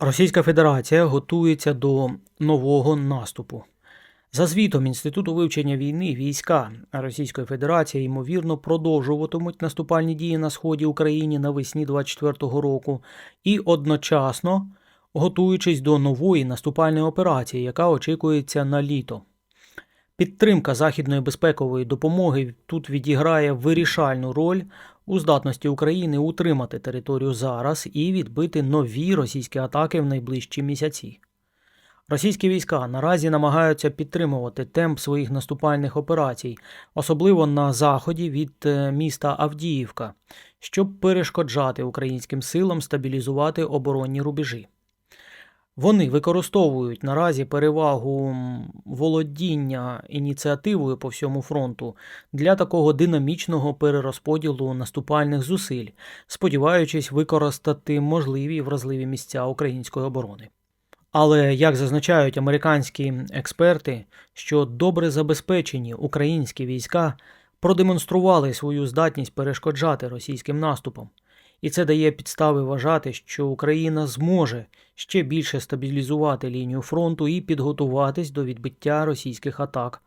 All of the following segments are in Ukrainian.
Російська Федерація готується до нового наступу. За звітом Інституту вивчення війни, війська Російської Федерації ймовірно продовжуватимуть наступальні дії на сході України навесні 24-го року і одночасно готуючись до нової наступальної операції, яка очікується на літо. Підтримка західної безпекової допомоги тут відіграє вирішальну роль у здатності України утримати територію зараз і відбити нові російські атаки в найближчі місяці. Російські війська наразі намагаються підтримувати темп своїх наступальних операцій, особливо на заході від е, міста Авдіївка, щоб перешкоджати українським силам стабілізувати оборонні рубежі. Вони використовують наразі перевагу володіння ініціативою по всьому фронту для такого динамічного перерозподілу наступальних зусиль, сподіваючись використати можливі вразливі місця української оборони. Але як зазначають американські експерти, що добре забезпечені українські війська продемонстрували свою здатність перешкоджати російським наступам, і це дає підстави вважати, що Україна зможе ще більше стабілізувати лінію фронту і підготуватись до відбиття російських атак.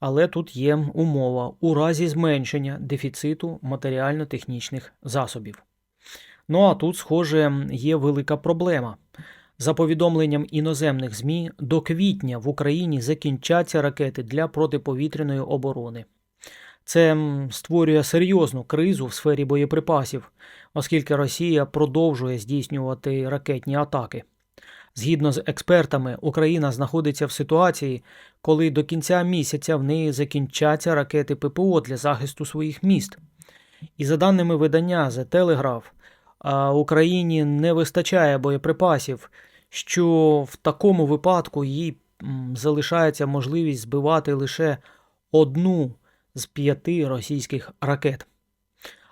Але тут є умова у разі зменшення дефіциту матеріально-технічних засобів. Ну а тут, схоже, є велика проблема. За повідомленням іноземних ЗМІ, до квітня в Україні закінчаться ракети для протиповітряної оборони. Це створює серйозну кризу в сфері боєприпасів, оскільки Росія продовжує здійснювати ракетні атаки. Згідно з експертами, Україна знаходиться в ситуації, коли до кінця місяця в неї закінчаться ракети ППО для захисту своїх міст. І за даними видання The Telegraph, Україні не вистачає боєприпасів, що в такому випадку їй залишається можливість збивати лише одну з п'яти російських ракет.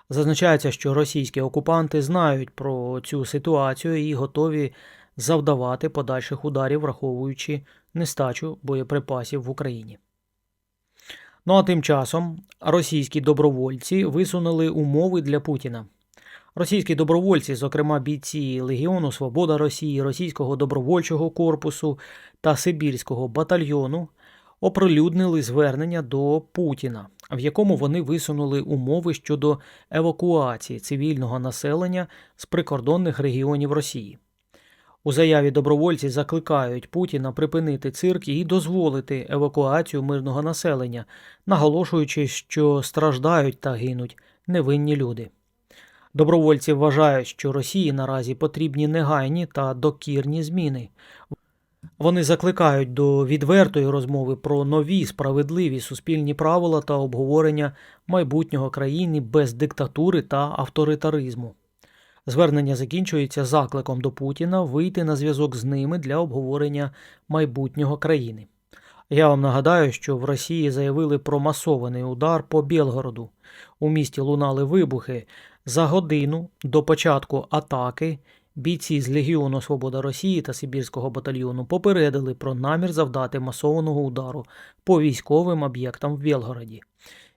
Зазначається, що російські окупанти знають про цю ситуацію і готові завдавати подальших ударів, враховуючи нестачу боєприпасів в Україні. Ну а тим часом російські добровольці висунули умови для Путіна. Російські добровольці, зокрема бійці Легіону Свобода Росії, Російського добровольчого корпусу та Сибірського батальйону, оприлюднили звернення до Путіна, в якому вони висунули умови щодо евакуації цивільного населення з прикордонних регіонів Росії. У заяві добровольці закликають Путіна припинити цирк і дозволити евакуацію мирного населення, наголошуючи, що страждають та гинуть невинні люди. Добровольці вважають, що Росії наразі потрібні негайні та докірні зміни. Вони закликають до відвертої розмови про нові справедливі суспільні правила та обговорення майбутнього країни без диктатури та авторитаризму. Звернення закінчується закликом до Путіна вийти на зв'язок з ними для обговорення майбутнього країни. Я вам нагадаю, що в Росії заявили про масований удар по Білгороду. У місті лунали вибухи. За годину до початку атаки бійці з Легіону Свобода Росії та Сибірського батальйону попередили про намір завдати масованого удару по військовим об'єктам в Білгороді.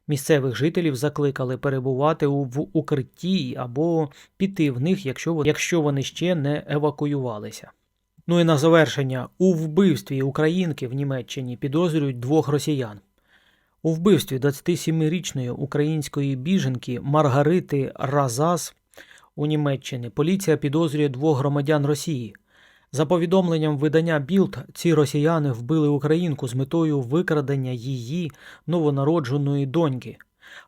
Місцевих жителів закликали перебувати в укритті або піти в них, якщо вони ще не евакуювалися. Ну і на завершення, у вбивстві українки в Німеччині підозрюють двох росіян. У вбивстві 27-річної української біженки Маргарити Разас у Німеччині поліція підозрює двох громадян Росії. За повідомленням видання Білд, ці росіяни вбили українку з метою викрадення її новонародженої доньки.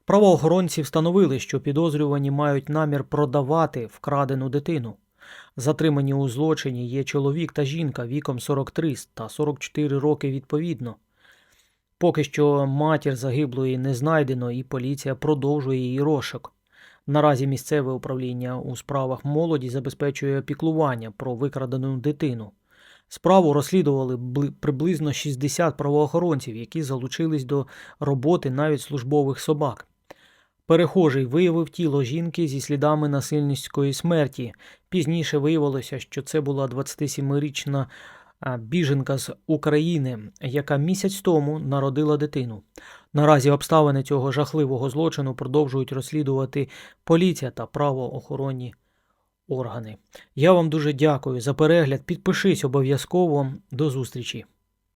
Правоохоронці встановили, що підозрювані мають намір продавати вкрадену дитину. Затримані у злочині є чоловік та жінка віком 43 та 44 роки відповідно. Поки що матір загиблої не знайдено, і поліція продовжує її розшук. Наразі місцеве управління у справах молоді забезпечує опіклування про викрадену дитину. Справу розслідували приблизно 60 правоохоронців, які залучились до роботи навіть службових собак. Перехожий виявив тіло жінки зі слідами насильницької смерті. Пізніше виявилося, що це була 27-річна а, біженка з України, яка місяць тому народила дитину. Наразі обставини цього жахливого злочину продовжують розслідувати поліція та правоохоронні органи. Я вам дуже дякую за перегляд. Підпишись обов'язково. До зустрічі!